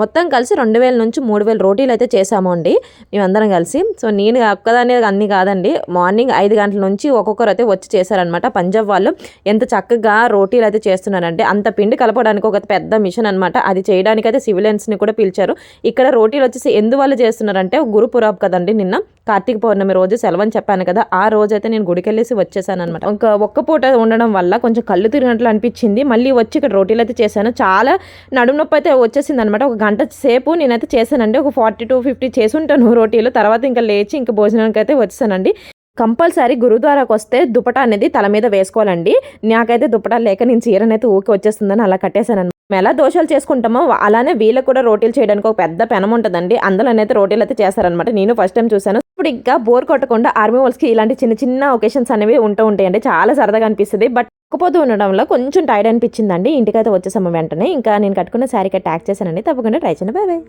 మొత్తం కలిసి రెండు వేల నుంచి మూడు వేల రోటీలు అయితే చేసాము అండి. మేమందరం కలిసి. సో నేను ఒక్కదాన్ని అన్ని కాదండి. మార్నింగ్ ఐదు గంటల నుంచి ఒక్కొక్కరు అయితే వచ్చి చేశారనమాట పంజాబ్ వాళ్ళు ఎంత చక్కగా రోటీలు అయితే చేస్తున్నారంటే అంత పిండి కలపడానికి ఒక పెద్ద మిషన్ అనమాట అది చేయడానికి అయితే సివిలియన్స్ని కూడా పిలిచారు. ఇక్కడ రోటీలు వచ్చేసి ఎందువల్ల చేస్తున్నారంటే గురుపురాబ్ కదండి నిన్న. కార్తీక పౌర్ణమి రోజు సెలవు అని చెప్పాను కదా ఆ రోజు అయితే నేను గుడికి వెళ్ళేసి వచ్చేసాను అనమాట ఒక ఒక్క పూట ఉండడం వల్ల కొంచెం కళ్ళు తిరిగినట్లు అనిపించింది. మళ్ళీ వచ్చి ఇక్కడ రోటీలు అయితే చేశాను. చాలా నడుము నొప్పి అయితే వచ్చేసింది అనమాట ఒక గంట సేపు నేనైతే చేశానండి. ఒక ఫార్టీ టు ఫిఫ్టీ చేసి ఉంటాను రోటీలు. తర్వాత ఇంకా లేచి ఇంకా భోజనానికి అయితే వచ్చేసానండి. కంపల్సరీ గురుద్వారాకు వస్తే దుపట అనేది తల మీద వేసుకోవాలండి. నాకైతే దుపటా లేక నేను చీరనైతే ఊకి వచ్చేస్తుందని అలా కట్టేశాను మేము ఎలా దోషాలు చేసుకుంటామో అలానే వీళ్ళకి కూడా రోటీలు చేయడానికి ఒక పెద్ద పెనం ఉంటుందండి అందులోనైతే రోటీలు అయితే చేస్తారనమాట నేను ఫస్ట్ టైం చూసాను ఇప్పుడు ఇంకా బోర్ కొట్టకుండా ఆర్మీ వాళ్ళకి ఇలాంటి చిన్న చిన్న ఒకేషన్స్ అనేవి ఉంటూ ఉంటాయండి చాలా సరదాగా అనిపిస్తుంది. బట్ ఒక్కపోతూ ఉండడంలో కొంచెం టైర్డ్ అనిపించిందండి. ఇంటికైతే వచ్చేసాము వెంటనే. ఇంకా నేను కట్టుకున్న శారీకి ట్యాక్ చేశానండి. తప్పకుండా ట్రై చేయండి. Bye bye